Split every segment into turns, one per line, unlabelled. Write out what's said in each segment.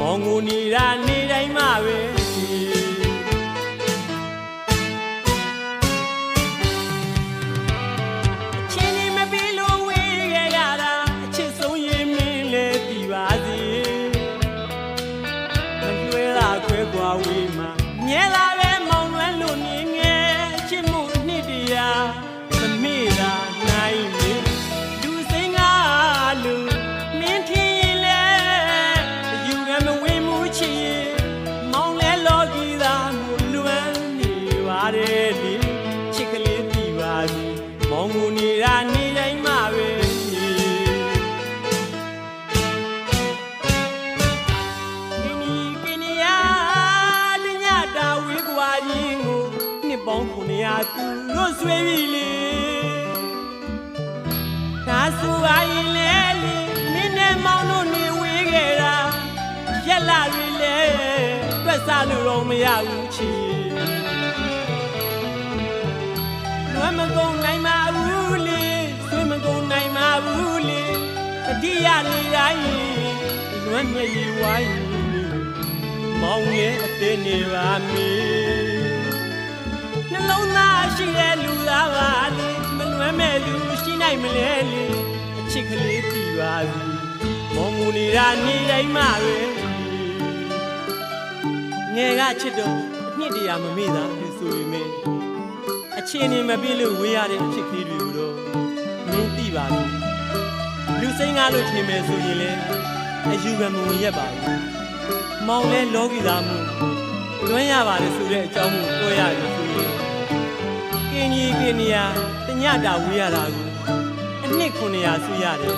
မောင်ငိုနေတာနေတိုင်းမှပဲချင်းနေမပြီးလို့ဝေးခဲ့ရတာအချစ်ဆုံးရင်မင်းလည်းဒီပါစေမလွဲတာခွဲကွာဝေးမှာမြဲလာပဲမောင်လွဲလို့နေငယ်ချစ်မှုအနှစ်တရာ နှစ်ပေါင်း900သူတို့ဆွေးပြီလေဒါဆိုပါရင်လေလေမင်းနဲ့မောင်တို့နေဝေးခဲ့တာရက်လာတွေလေတွက်စားလို့တော့မရဘူးချီလွမ်းမကုန်နိုင်ပါဘူးလေဆွေးမကုန်နိုင်ပါဘူးလေအတိရနေတိုင်းလွမ်းမြေရီဝိုင်းမောင်ရဲ့အသေးနေပါမီ နှလုံးသားရှိတဲ့လူသားပါလေမလွမ်းမဲ့လူရှိနိုင်မလဲလေအချစ်ကလေးတည်ပါစီမောင်မူနေတာနေတိုင်းမှပဲငယ်ကချစ်တော့အနှစ်တရာမမေ့တာလေဆိုပေမဲ့အချင်းနေမပြေလို့ဝေးရတဲ့အချစ်ကလေးတွေကိုတော့မင်းသိပါပြီလူစိမ်းကားလို့ထင်မယ်ဆိုရင်လေအယူကမဝင်ရက်ပါဘူးမောင်လဲလောကီသားမှုလွမ်းရပါတယ်ဆိုတဲ့အကြောင်းကိုပြောရတယ်ဆိုရင် ကင်းကြီးကင်းနီယာတညတာဝေးရတာကိုအနှစ်900ဆွရတယ်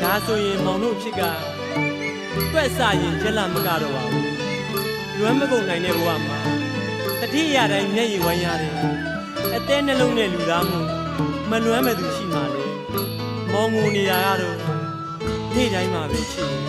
ဒါဆိုရင်မောင်တို့ဖြစ်ကတွက်ဆရင်ရက်လာမကတော့ပါဘူးလွမ်းမကုန်နိုင်တဲ့ဘဝမှာတတိယတိုင်းမျက်ရည်ဝမ်းရတယ်အသေးနှလုံးနဲ့လူသားမှုမလွမ်းမဲ့သူရှိမှလေမောင်ငိုနေရကတော့နေ့တိုင်းမှာပဲရှိတယ်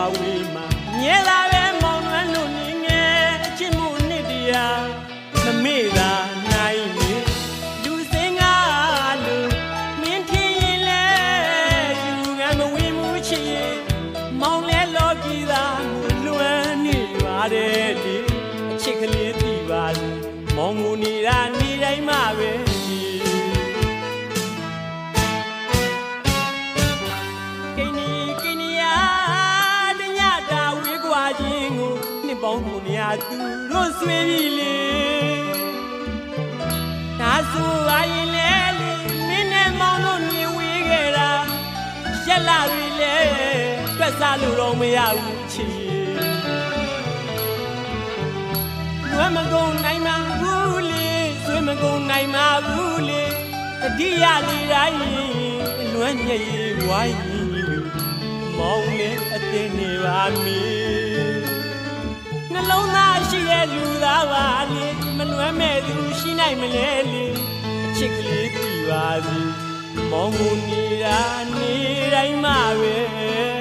ခွဲကွာဝေးမှာမြဲလာပဲမောင်နှံလို့နေငယ်အချစ်မှုနှစ်တရာမမေ့တာနိုင်နေလူစင်ကားလူမင်းထင်ရင်လဲယူကမဝင်မှုချစ်ရင်မောင် ပေါင်း900သူတို့ဆွေးပြီလေဒါဆိုပါရင်လေလေမင်းနဲ့မောင်တို့နေဝေးခဲ့တာရက်လာပြီလေတွက်စားလို့တော့မရဘူးချီလွမ်းမကုန်နိုင်မှာဘူးလေဆွေးမကုန်နိုင်မှာဘူးလေတတိယလေးတိုင်းလွမ်းမြေရီဝိုင်းမောင်းနဲ့အတင်းနေပါမီ နှလုံးသားရှိတဲ့လူသားပါလေမလွမ်းမဲ့သူရှိနိုင်မလဲလေအချစ်ကလေးတည်ပါစီမောင်းကိုနေတာနေတိုင်းမှပဲ